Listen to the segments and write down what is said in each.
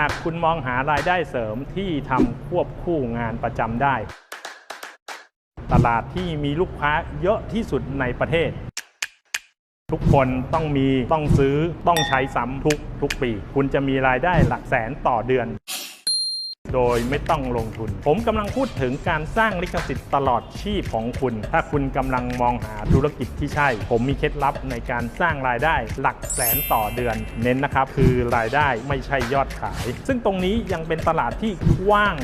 หากคุณมองหารายได้เสริมที่ทำควบคู่งานประจำได้ ตลาดที่มีลูกค้าเยอะที่สุดในประเทศ ทุกคนต้องมีต้องซื้อต้องใช้ซ้ำทุกทุกปี คุณจะมีรายได้หลักแสนต่อเดือน โดยไม่ต้องลงทุน ผมกำลังพูดถึงการสร้างลิขสิทธิ์ตลอดชีพของคุณ ถ้าคุณกำลังมองหาธุรกิจที่ใช่ ผมมีเคล็ดลับในการสร้างรายได้หลักแสนต่อเดือน เน้นนะครับคือรายได้ไม่ใช่ยอดขาย ซึ่งตรงนี้ยังเป็นตลาดที่กว้าง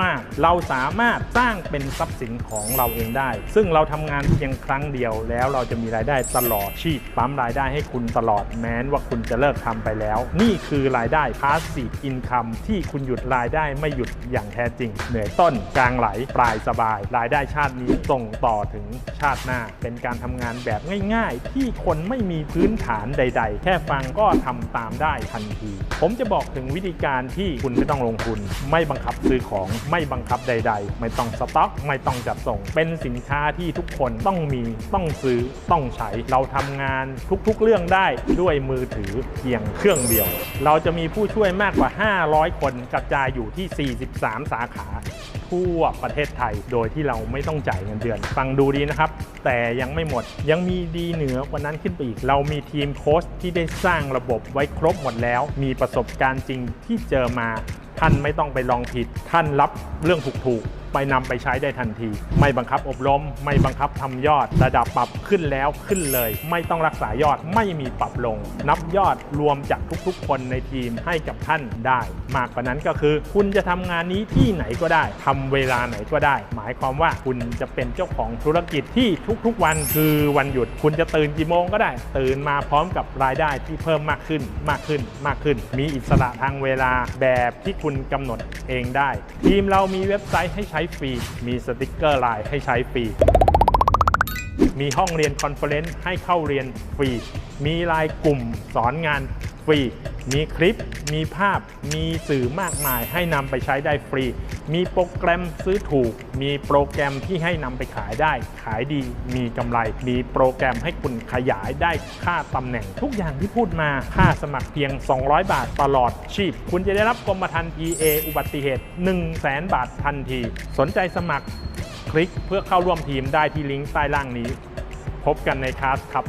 มาก ๆ เราสามารถสร้างเป็นทรัพย์สินของเราเองได้ ซึ่งเราทำงานเพียงครั้งเดียว แล้วเราจะมีรายได้ตลอดชีพปั๊มรายได้ให้คุณตลอดแม้นว่าคุณจะเลิกทำไปแล้ว นี่คือรายได้ passive income ที่คุณหยุดรายได้ไม่หยุดอย่างแท้จริง เหนื่อยต้นกลางไหลปลายสบาย รายได้ชาตินี้ส่งต่อถึงชาติหน้า เป็นการทำงานแบบง่าย ๆ ที่คนไม่มีพื้นฐานใด ๆ แค่ฟังก็ทำตามได้ทันที ผมจะบอกถึงวิธีการที่คุณไม่ต้องลงทุน ไม่บังคับซื้อของไม่บังคับใด ๆ ไม่ต้องสต็อก ไม่ต้องจัดส่ง เป็นสินค้าที่ทุกคนต้องมีต้องซื้อต้องใช้เราทำงานทุกๆเรื่องได้ด้วยมือถือเพียงเครื่องเดียว เราจะมีผู้ช่วยมากกว่า 500 คนกระจายอยู่ที่43 สาขาทั่วประเทศไทย โดยที่เราไม่ต้องจ่ายเงินเดือน ฟังดูดีนะครับ แต่ยังไม่หมดยังมีดีเหนือกว่านั้นขึ้นไปอีก เรามีทีมโค้ชที่ได้สร้างระบบไว้ครบหมดแล้ว มีประสบการณ์จริงที่เจอมา ท่านไม่ต้องไปลองผิด ท่านรับเรื่องถูกๆไปนำไปใช้ได้ทันที ไม่บังคับอบรม ไม่บังคับทำยอด ระดับปรับขึ้นแล้วขึ้นเลย ไม่ต้องรักษายอดไม่มีปรับลง นับยอดรวมจากทุกๆ คนในทีมให้กับท่านได้ มากกว่านั้นก็คือ คุณจะทำงานนี้ที่ไหนก็ได้ทำเวลาไหนก็ได้ หมายความว่าคุณจะเป็นเจ้าของธุรกิจที่ทุกๆ วันคือวันหยุด คุณจะตื่นกี่โมงก็ได้ ตื่นมาพร้อมกับรายได้ที่เพิ่มมากขึ้นมากขึ้นมากขึ้น มีอิสระทางเวลาแบบที่คุณกำหนดเองได้ ทีมเรามีเว็บไซต์ให้ใช้ช้ฟรี มีสติกเกอร์ไลน์ให้ใช้ฟรี มีห้องเรียนคอนเฟอเรนซ์ให้เข้าเรียนฟรี มีไลน์กลุ่มสอนงาน รี มีคลิป มีภาพ มีสื่อมากมายให้นำไปใช้ได้ฟรี มีโปรแกรมซื้อถูก มีโปรแกรมที่ให้นำไปขายได้ ขายดี มีกำไร มีโปรแกรมให้คุณขยายได้ค่าตำแหน่ง ทุกอย่างที่พูดมา ค่าสมัครเพียง 200 บาทตลอดชีพ คุณจะได้รับกรมธรรม์ PA อุบัติเหตุ 1 0 0 0 0แบาททันที สนใจสมัคร คลิกเพื่อเข้าร่วมทีมได้ที่ลิงก์ใต้ล่างนี้ พบกันในคลาสครับ